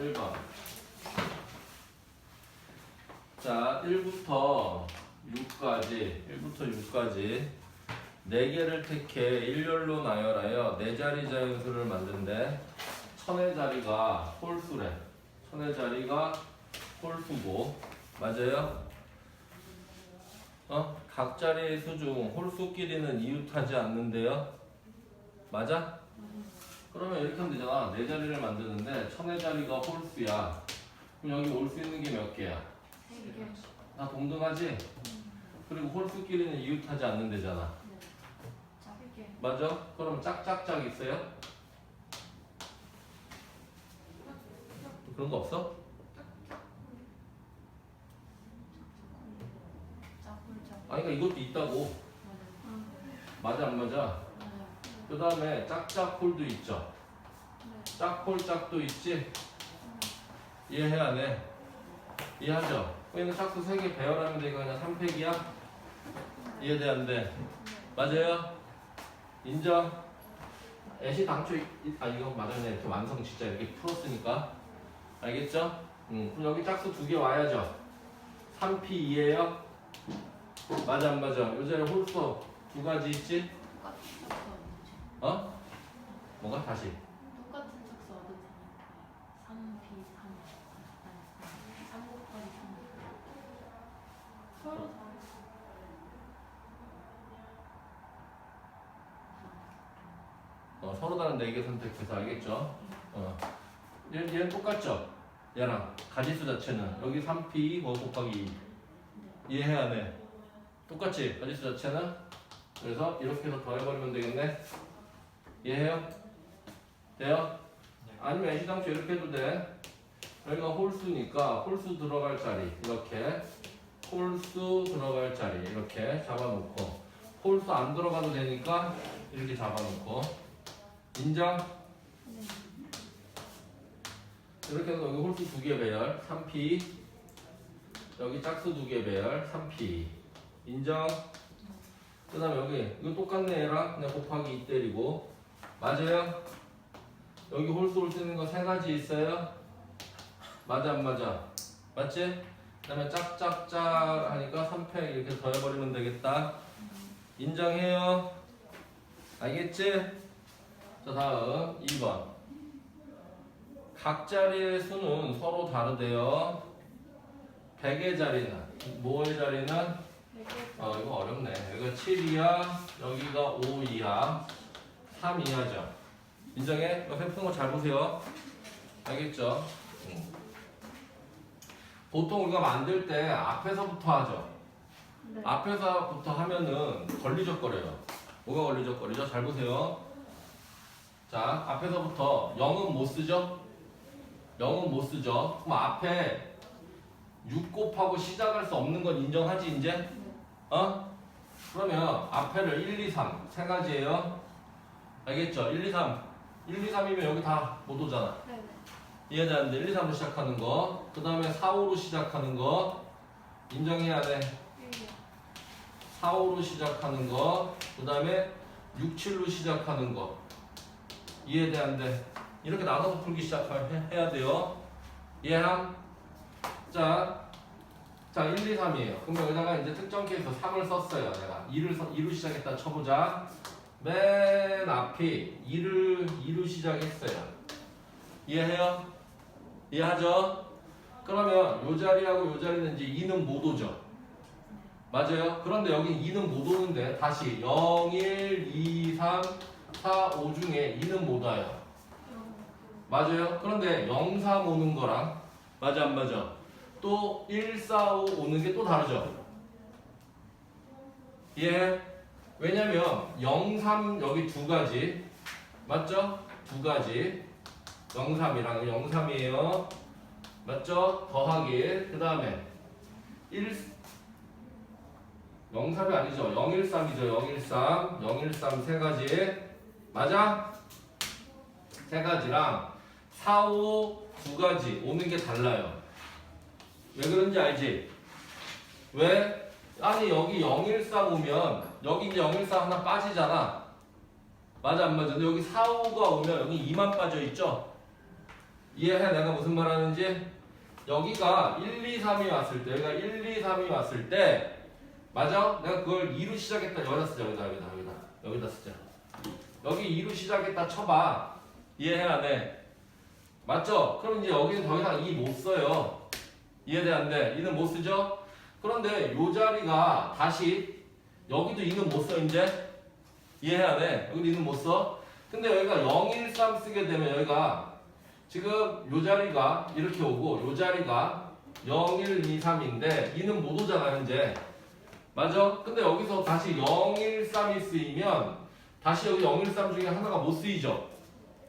1번. 자, 1부터 6까지, 1부터 6까지 4개를 택해 일렬로 나열하여 4자리 자연수를 만든데 천의 자리가 홀수래. 천의 자리가 홀수고 맞아요? 어? 각 자리의 수중 홀수끼리는 이웃하지 않는데요? 맞아? 그러면 이렇게 하면 되잖아. 네 자리를 만드는데 천의 자리가 홀수야. 그럼 여기 올 수 있는 게 몇 개야? 다 동등하지? 그리고 홀수끼리는 이웃하지 않는 데잖아. 작게 맞아? 그럼 짝짝짝 있어요? 그런 거 없어? 아니 그러니까 이것도 있다고. 맞아 안 맞아? 그 다음에 짝짝홀도 있죠. 네 짝홀 짝도 있지? 이해해야 안 해? 이해하죠? 그러니까 짝수 3개 배열하면 되니까 그냥 3팩이야? 이해돼 안 돼? 맞아요? 인정? 애시 당초 이- 이- 아 이거 맞았네 이렇게 완성 진짜 이렇게 풀었으니까 알겠죠? 음, 그럼 여기 짝수 두 개 와야죠 3P2에요? 맞아 안 맞아? 요 자리에 홀수 두 가지 있지? 어? 뭐가 다시? 똑같은 짝수 얻으잖아 3B 3 아니 3 곱하기 3 서로 다르 어, 서로 다른 4개 선택해서 알겠죠? 어. 얘, 얘는 똑같죠? 얘랑 가지수 자체는 여기 3p 뭐 곱하기 2 이해해야 돼 똑같지? 가지수 자체는 그래서 이렇게 해서 더해버리면 되겠네 이해해요? 돼요? 아니면 애시당초 이렇게 해도 돼. 여기가 홀수니까 홀수 들어갈 자리 이렇게. 홀수 들어갈 자리 이렇게 잡아놓고. 홀수 안 들어가도 되니까 이렇게 잡아놓고. 인정? 이렇게 해서 여기 홀수 두 개 배열. 3p 여기 짝수 두 개 배열. 3p 인정? 그 다음에 여기 이거 똑같네 얘랑. 그냥 곱하기 2 때리고 맞아요? 여기 홀수 올 수 있는 거 세 가지 있어요? 맞아 안 맞아? 맞지? 그 다음에 짝짝짝 하니까 3팩 이렇게 더해버리면 되겠다 인정해요? 알겠지? 자 다음 2번 각 자리의 수는 서로 다르대요 100의 자리는 뭐의 자리는 어 이거 어렵네 여기가 7이야 여기가 5이야 3 이하죠 인정해? 옆에 푸는 거 잘 보세요 알겠죠? 음. 보통 우리가 만들 때 앞에서부터 하죠 네 앞에서부터 하면은 걸리적거려요. 뭐가 걸리적거리죠? 잘 보세요. 자, 앞에서부터 0은 못 쓰죠? 0은 못 쓰죠? 그럼 앞에 6 곱하고 시작할 수 없는 건 인정하지, 이제? 어? 그러면 앞에를 1, 2, 3. 세 가지예요. 알겠죠? 1, 2, 3. 1, 2, 3이면 여기 다 못 오잖아. 네네 이해되는데 1, 2, 3으로 시작하는 거. 그 다음에 4, 5로 시작하는 거. 인정해야 돼. 1이요 4, 5로 시작하는 거, 그 다음에 6, 7로 시작하는 거. 이해돼, 안 돼? 이렇게 나눠서 풀기 시작해야 돼요. 이해함? 자, 자, 1, 2, 3이에요. 그럼 여기다가 이제 특정 케이스 3을 썼어요. 내가 2를, 2로 시작했다 쳐보자. 맨 앞이 2를, 2로 시작했어요. 이해해요? 이해하죠? 그러면 요 자리하고 요 자리는 이제 2는 못 오죠. 맞아요. 그런데 여기 2는 못 오는데 다시 0, 1, 2, 3, 4, 5 중에 2는 못 와요. 맞아요. 그런데 0, 3 오는 거랑 맞아 안 맞아? 또 1, 4, 5 오는 게 또 다르죠. 예. 왜냐면 0, 3 여기 두 가지 맞죠? 두 가지 0, 3이랑 0, 3이에요. 맞죠? 더하기 그 다음에 1, 03이 아니죠. 013이죠. 013, 013 세 가지. 맞아? 세 가지랑 4, 5 두 가지 오는 게 달라요. 왜 그런지 알지? 왜? 아니 여기 013 오면 여기 이제 013 하나 빠지잖아. 맞아 안 맞아? 근데 여기 4, 5가 오면 여기 2만 빠져 있죠? 이해해 내가 무슨 말 하는지? 여기가 1, 2, 3이 왔을 때 여기가 1, 2, 3이 왔을 때 맞아? 내가 그걸 2로 시작했다 여기다 쓰자 여기다 여기다 여기다 여기다 쓰자 여기 2로 시작했다 쳐봐 이해해야 돼 맞죠? 그럼 이제 여기는 더 이상 2 못 써요 이해돼 안 돼? 2는 못 쓰죠? 그런데 요 자리가 다시 여기도 2는 못 써 이제? 이해해야 돼. 여기도 2는 못 써. 근데 여기가 0, 1, 3 쓰게 되면 여기가 지금 요 자리가 이렇게 오고 요 자리가 0, 1, 2, 3인데 2는 못 오잖아 현재 맞아? 근데 여기서 다시 0, 1, 3이 쓰이면 다시 여기 0, 1, 3 중에 하나가 못 쓰이죠.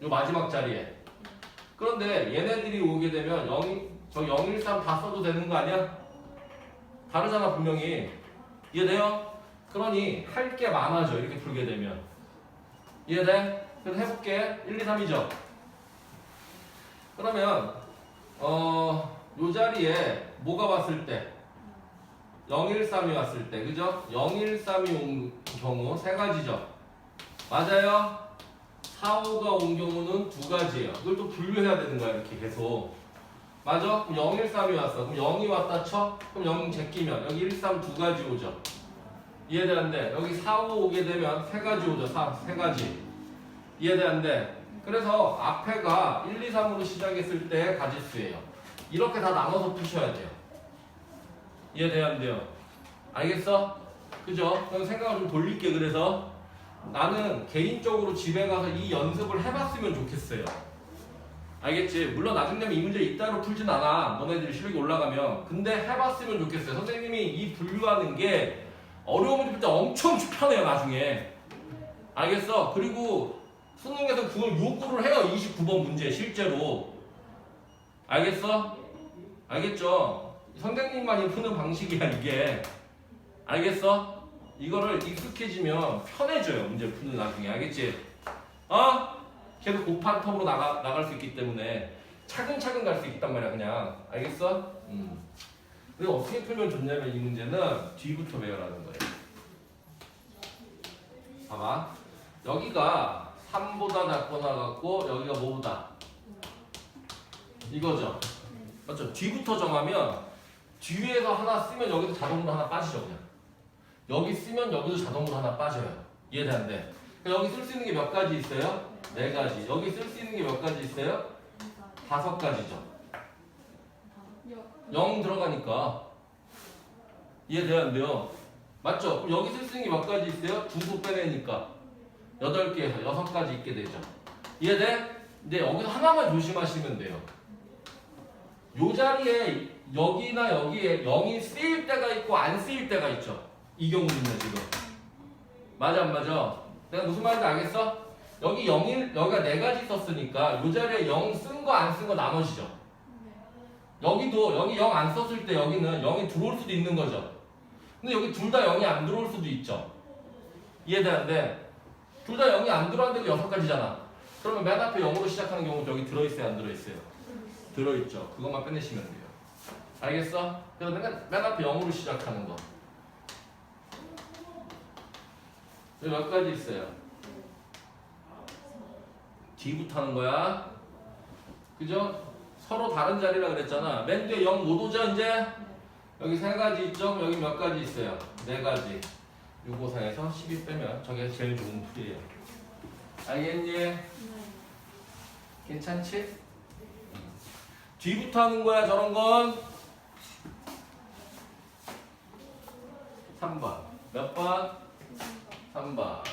요 마지막 자리에. 그런데 얘네들이 오게 되면 0, 저 0, 1, 3 다 써도 되는 거 아니야? 다르잖아 분명히 이해돼요? 그러니 할 게 많아져 이렇게 풀게 되면 이해돼? 그래서 해볼게 1, 2, 3이죠 그러면 어, 요 자리에 뭐가 왔을 때 013이 왔을 때 그죠? 013이 온 경우 세 가지죠 맞아요? 4, 5가 온 경우는 두 가지예요 이걸 또 분류해야 되는 거야 이렇게 계속 맞아? 그럼 013이 왔어 그럼 0이 왔다 쳐? 그럼 0 제끼면 여기 13 두 가지 오죠 이해되는데 여기 4, 5 오게 되면 세 가지 오죠 4, 세 가지 이해되는데 그래서 앞에가 1, 2, 3으로 시작했을 때 가지수예요. 이렇게 다 나눠서 푸셔야 돼요. 돼요? 알겠어? 그죠? 그럼 생각을 좀 돌릴게 그래서 나는 개인적으로 집에 가서 이 연습을 해봤으면 좋겠어요. 알겠지? 물론 나중 되면 이 문제 이따로 풀진 않아. 너네들이 실력이 올라가면. 근데 해봤으면 좋겠어요. 선생님이 이 분류하는 게 어려운 문제 풀 때 엄청 편해요 나중에. 알겠어? 그리고 수능에서 그걸 요구를 해요. 29번 문제 실제로. 알겠어? 알겠죠? 선생님만이 푸는 방식이야 이게. 알겠어? 이거를 익숙해지면 편해져요. 문제 푸는 나중에. 알겠지? 어? 계속 곱한 텀으로 나가, 나갈 수 있기 때문에 차근차근 갈 수 있단 말이야 그냥. 알겠어? 음. 근데 어떻게 풀면 좋냐면 이 문제는 뒤부터 외워라는 거예요. 봐봐. 여기가 3보다 작거나 같고 여기가 뭐보다 이거죠 맞죠 뒤부터 정하면 뒤에서 하나 쓰면 여기서 자동으로 하나 빠지죠 그냥 여기 쓰면 여기도 자동으로 하나 빠져요 이해되는데 여기 쓸 수 있는 게 몇 가지 있어요? 네 가지 여기 쓸 수 있는 게 몇 가지 있어요? 다섯 가지죠 0 들어가니까 이해돼야 안 돼요? 맞죠? 그럼 여기 쓸 수 있는 게 몇 가지 있어요? 두고 빼내니까 여덟 개에서 여섯 가지 있게 되죠. 이해돼? 근데 여기서 하나만 조심하시면 돼요. 요 자리에 여기나 여기에 0이 쓰일 때가 있고 안 쓰일 때가 있죠. 이 경우는요 지금. 맞아 안 맞아? 내가 무슨 말인지 알겠어? 여기 0일 여기가 네 가지 썼으니까 요 자리에 0 쓴 거 안 쓴 거 나눠지죠. 여기도 여기 0 안 썼을 때 여기는 0이 들어올 수도 있는 거죠. 근데 여기 둘 다 0이 안 들어올 수도 있죠. 이해되는데 둘 다 0이 안 들어왔는데도 여섯 가지잖아. 그러면 맨 앞에 0으로 시작하는 경우도 여기 들어있어요, 안 들어있어요? 들어있죠. 그것만 빼내시면 돼요. 알겠어? 그래서 맨, 맨 앞에 0으로 시작하는 거. 여기 몇 가지 있어요? D부터 하는 거야. 그죠? 서로 다른 자리라 그랬잖아. 맨 뒤에 0 못 오죠, 이제? 여기 세 가지 있죠? 여기 몇 가지 있어요? 네 가지. 요거사에서 12 빼면 저게 제일 좋은 풀이에요. 알겠니? 괜찮지? 뒤부터 하는 거야 저런 건 3번 몇 번? 3번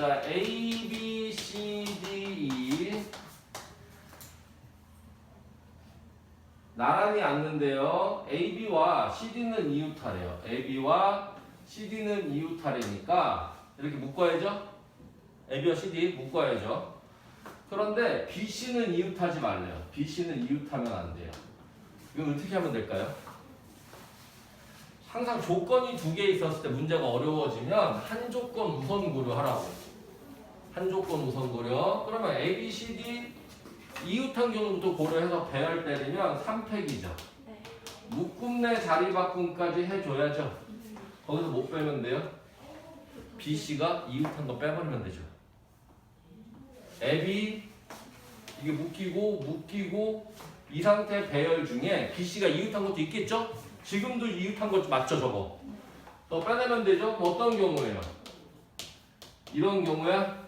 자 A, B, C, D, E. 나란히 앉는데요. A, B와 C, D는 이웃하래요. A, B와 C, D는 이웃하래니까 이렇게 묶어야죠. A, B와 C, D 묶어야죠. 그런데 B, C는 이웃하지 말래요. B, C는 이웃하면 안 돼요. 이건 어떻게 하면 될까요? 항상 조건이 두 개 있었을 때 문제가 어려워지면 한 조건 우선 고려하라고. 한 조건 우선 고려. 그러면 A, B, C, D 이웃한 경우도 고려해서 배열 때리면 3팩이죠. 네. 묶음 내 자리 바꿈까지 해줘야죠. 거기서 못 빼면 돼요. B, C가 이웃한 거 빼버리면 되죠. 앱이 이게 묶이고 묶이고 이 상태 배열 중에 BC가 이웃한 것도 있겠죠? 지금도 이웃한 것 맞죠 저거? 더 빼내면 되죠? 뭐 어떤 경우에요? 이런 경우에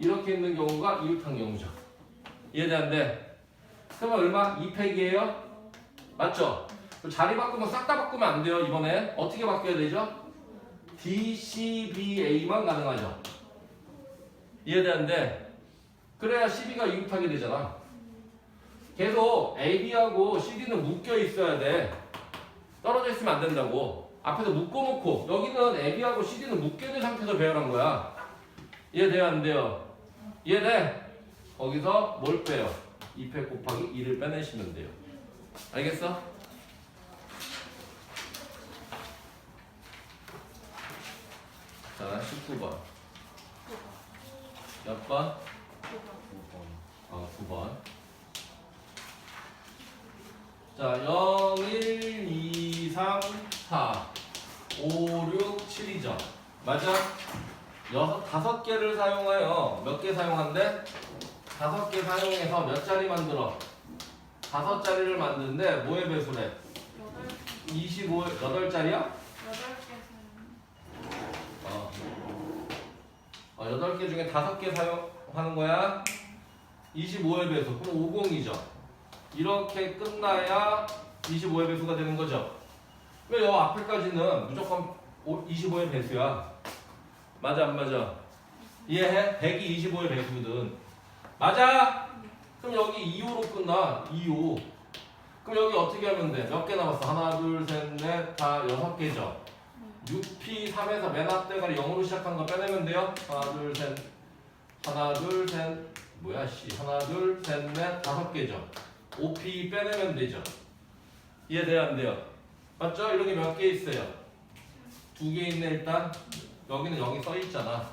이렇게 있는 경우가 이웃한 경우죠. 이해되는데 그러면 얼마? 2팩이에요? 맞죠? 자리 바꾸면 싹 다 바꾸면 안 돼요 이번에 어떻게 바뀌어야 되죠? DCBA만 가능하죠. 이해되는데 그래야 CB가 이웃하게 되잖아. 계속 AB하고 CD는 묶여 있어야 돼. 떨어져 있으면 안 된다고. 앞에서 묶어놓고 여기는 AB하고 CD는 묶여 있는 상태에서 배열한 거야. 이해돼요 안 돼요? 이해돼? 거기서 뭘 빼요? 2팩 곱하기 2를 빼내시면 돼요. 알겠어? 자, 19번. 몇 번? 아, 9번. 자, 0, 1, 2, 3, 4, 5, 6, 7이죠. 맞아? 여섯, 다섯 개를 사용하여 몇 개 사용한대? 다섯 개 사용해서 몇 자리 만들어? 다섯 자리를 만드는데 뭐의 배수래? 여덟 25, 8자리야? 여덟 개 사용. 어. 어, 8개 중에 5개 사용하는 거야. 25의 배수. 그럼 50이죠. 이렇게 끝나야 25의 배수가 되는 거죠. 왜요 앞에까지는 무조건 25의 배수야. 맞아, 안 맞아? 이해해? 100이 25의 배수거든. 맞아? 그럼 여기 2호로 끝나. 2호. 그럼 여기 어떻게 하면 돼? 몇 개 남았어? 하나, 둘, 셋, 넷, 다 여섯 개죠. 6P 3에서 맨 앞대가 0으로 시작한 거 빼내면 돼요. 하나 둘 셋. 하나 둘 셋. 뭐야 씨. 하나 둘 셋 넷 다섯 개죠. 5P 빼내면 되죠. 이해돼요 안 돼요? 맞죠? 이런 게 몇 개 있어요? 두 개 있네 일단. 여기는 0이 써 있잖아.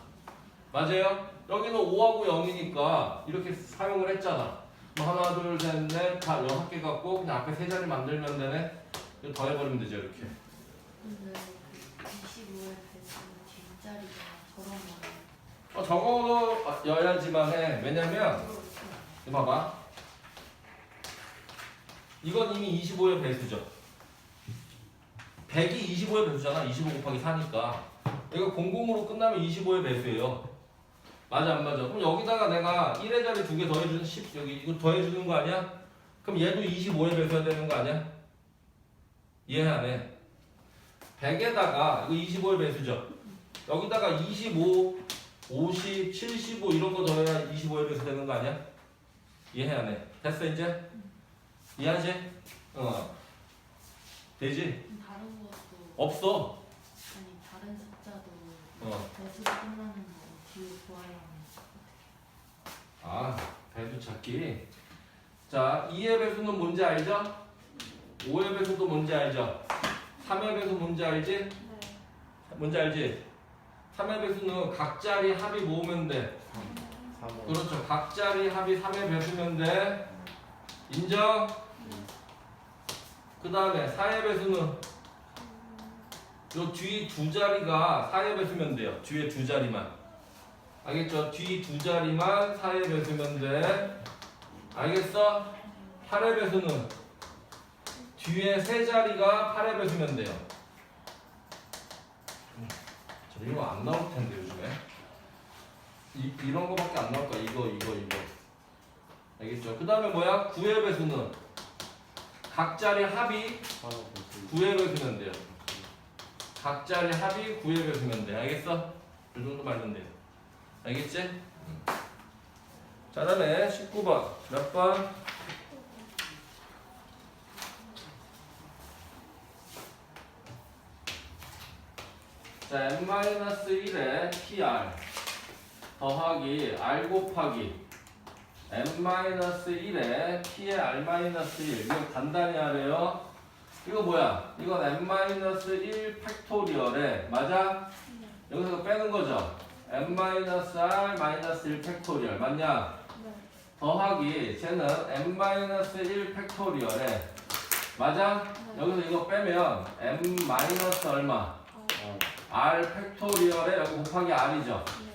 맞아요? 여기는 5하고 0이니까 이렇게 사용을 했잖아. 그럼 하나 둘 셋 넷 다 여섯 개 갖고 그냥 앞에 세 자리 만들면 되네. 이거 더해버리면 되죠 이렇게. 근데 그 25의 배수는 뒷자리가 저런 거. 어, 적어여야지만 해. 왜냐면 이거 봐봐. 이건 이미 25의 배수죠. 100이 25의 배수잖아. 25 곱하기 4니까. 이거 00으로 끝나면 25의 배수예요. 맞아 안 맞아? 그럼 여기다가 내가 1의 자리 두 개 더해주는 10 여기 이거 더해주는 거 아니야? 그럼 얘도 25의 배수야 되는 거 아니야? 이해 안 해? 100에다가 이거 25의 배수죠. 여기다가 25 50, 75 이런 거 더해야 25에 배수 되는 거 아니야? 이해 안 해? 됐어 이제? 이해하지? 어. 되지? 다른 것도 없어. 숫자도 어. 배수가 끝나는 거 뒤에 구하려면 아, 배수 찾기. 자, 2의 배수는 뭔지 알죠? 5의 배수도 뭔지 알죠? 3의 배수 뭔지 알지? 네. 뭔지 알지? 3의 배수는 각자리 합이 모으면 돼. 그렇죠. 각자리 합이 3의 배수면 돼. 인정? 그 다음에 4의 배수는 요 뒤 두 자리가 4의 배수면 돼요. 뒤에 두 자리만. 알겠죠? 뒤 두 자리만 4의 배수면 돼. 알겠어? 8의 배수는 뒤에 세 자리가 8의 배수면 돼요. 음, 저 이거 안 나올 텐데 요즘에. 이, 이런 거밖에 안 나올 거야. 이거, 이거, 이거. 알겠죠? 그 다음에 뭐야? 9의 배수는 각자리 합이 9의 배수면 돼요. 각자리 합이 9의 배수면 돼. 알겠어? 이 정도 말면 돼요. 알겠지? 음. 자, 다음에 19번. 몇 번? 자, n-1에 pr 더하기 r 곱하기 n-1에 p의 r-1 이거 간단히 하래요. 이거 뭐야? 이건 n-1 팩토리얼에 맞아? 여기서 빼는 거죠. n-r-1 팩토리얼 맞냐? 네. 더하기 쟤는 n-1 팩토리얼에 맞아? 여기서 이거 빼면 n 얼마? r 팩토리얼에 여기 곱하기 r이죠. 네.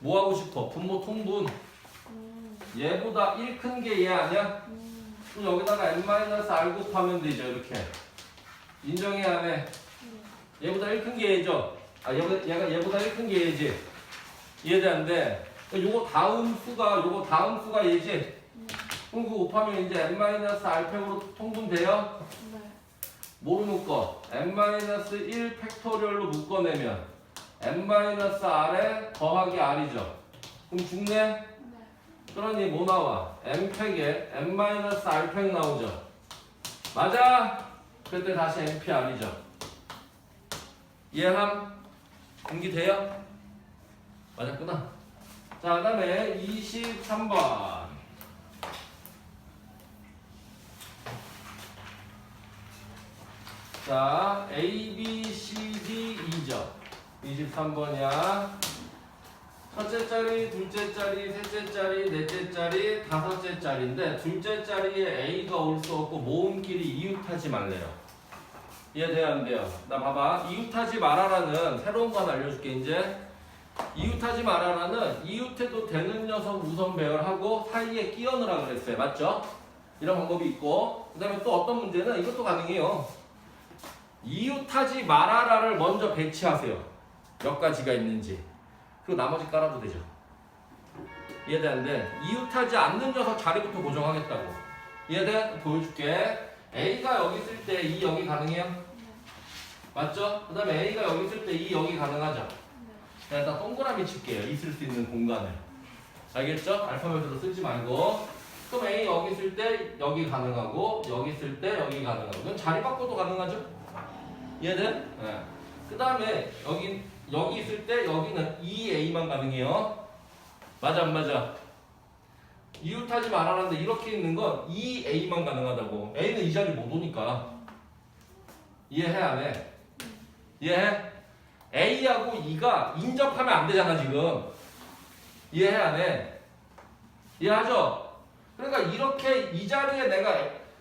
뭐 하고 싶어? 분모 통분. 음. 얘보다 1 큰 게 얘 아니야? 음. 그럼 여기다가 n-r 곱하면 되죠 이렇게 인정해야 해 네. 얘보다 1큰 게 얘죠 아 얘보다, 얘가 얘보다 1큰 게 얘지 이해되는데 요거 다음 수가 요거 다음 수가 얘지 네. 그럼 그거 곱하면 이제 n-r팩으로 통분돼요 네. 뭐로 묶어? n-1 팩토리얼로 묶어내면 n-r에 더하기 r이죠 그럼 죽네? 네. 그러니 뭐 나와? n팩에 n-r팩 나오죠. 맞아? 그때 다시 npr이죠. 이해함? 공기 돼요? 맞았구나. 자, 그 다음에 23번. 자, A, B, C, D, 2죠. 23번이야. 첫째 자리, 둘째 자리, 셋째 자리, 넷째 자리, 다섯째 자리인데 둘째 자리에 A가 올 수 없고 모음끼리 이웃하지 말래요. 이해돼요 안 돼요? 나 봐봐. 이웃하지 말아라는 새로운 거 하나 알려줄게 이제. 이웃하지 말아라는 이웃해도 되는 녀석 우선 배열하고 사이에 끼어 넣으라 그랬어요. 맞죠? 이런 방법이 있고 그 다음에 또 어떤 문제는 이것도 가능해요. 이웃하지 말아라를 먼저 배치하세요. 몇 가지가 있는지. 그리고 나머지 깔아도 되죠. 이해되는데 이웃하지 않는 녀석 자리부터 고정하겠다고. 이해돼? 보여줄게. A가 여기 있을 때 E 여기 가능해요? 네. 맞죠? 그 다음에 A가 여기 있을 때 E 여기 가능하죠? 네. 자, 일단 동그라미 칠게요. 있을 수 있는 공간을. 알겠죠? 알파벳으로 쓰지 말고. 그럼 A 여기 있을 때 여기 가능하고 여기 있을 때 여기 가능하고. 이건 자리 바꿔도 가능하죠? 이해돼? 네. 그 다음에 여기 여기 있을 때 여기는 2A만 가능해요. 맞아 안 맞아? 이웃하지 말아라는데 이렇게 있는 건 2A만 가능하다고. A는 이 자리 못 오니까. 이해해 안 해? 이해해? A하고 E가 인접하면 안 되잖아 지금. 이해해 안 해? 이해하죠? 그러니까 이렇게 이 자리에 내가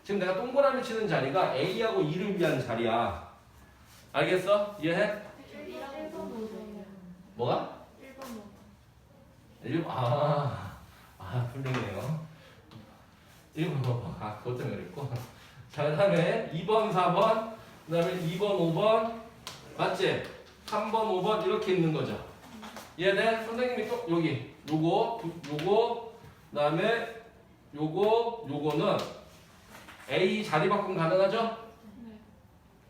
지금 내가 동그라미 치는 자리가 A하고 E를 위한 자리야. 알겠어? 이해해? 1번 5번. 뭐가? 1번 5번. 일 아, 아, 훌륭해요. 1번, 5번. 아, 그것 때문에 그랬고. 자, 그 다음에 2번, 4번, 그 다음에 2번, 5번. 맞지? 3번, 5번 이렇게 있는 거죠. 이해돼? 선생님이 또 여기, 요거, 두- 요거, 그 다음에 요거, 요거는 A 자리 바꿈 가능하죠?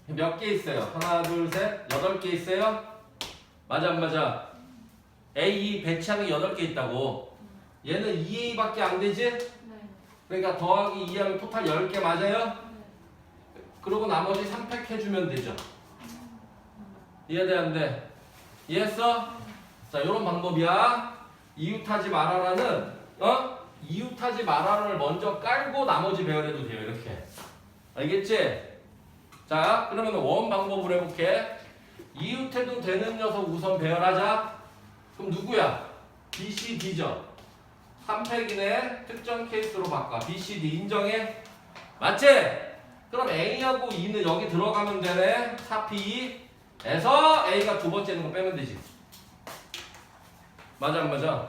네. 몇개 있어요? 하나, 둘, 셋, 여덟 개 있어요? 맞아, 안 맞아? A 배치하는 게 여덟 개 있다고. 얘는 2A밖에 안 되지? 네. 그러니까 더하기 2하면 토탈 10개 맞아요? 네. 그리고 나머지 3팩 해주면 되죠. 이해돼, 안 돼? 이해했어? 자, 이런 방법이야. 이웃하지 말아라는, 어? 이웃하지 말아라를 먼저 깔고 나머지 배열해도 돼요, 이렇게. 알겠지? 자, 그러면 원 방법으로 해볼게. 이웃해도 되는 녀석 우선 배열하자. 그럼 누구야? B, C, D죠. 3팩이네. 특정 케이스로 바꿔. B, C, D 인정해? 맞지? 그럼 A하고 E는 여기 들어가면 되네. 4P에서 A가 두 번째 있는 거 빼면 되지. 맞아, 안 맞아?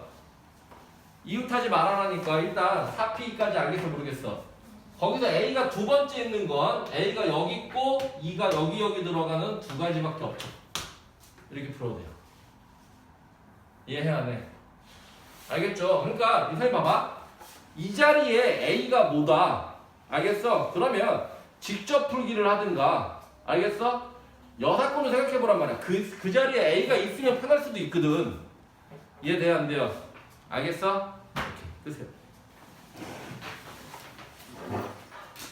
이웃하지 말아라니까 일단 4P까지 알겠어 모르겠어. 거기서 A가 두 번째 있는 건 A가 여기 있고 E가 여기 여기 들어가는 두 가지밖에 없죠. 이렇게 풀어도 돼요. 이해해 안 해? 알겠죠? 그러니까 이사님 봐봐. 이 자리에 A가 뭐다. 알겠어? 그러면 직접 풀기를 하든가. 알겠어? 여사건을 생각해 보란 말이야. 그, 그 자리에 A가 있으면 편할 수도 있거든. 이해돼요? 안 돼요? 알겠어? 이렇게 끄세요.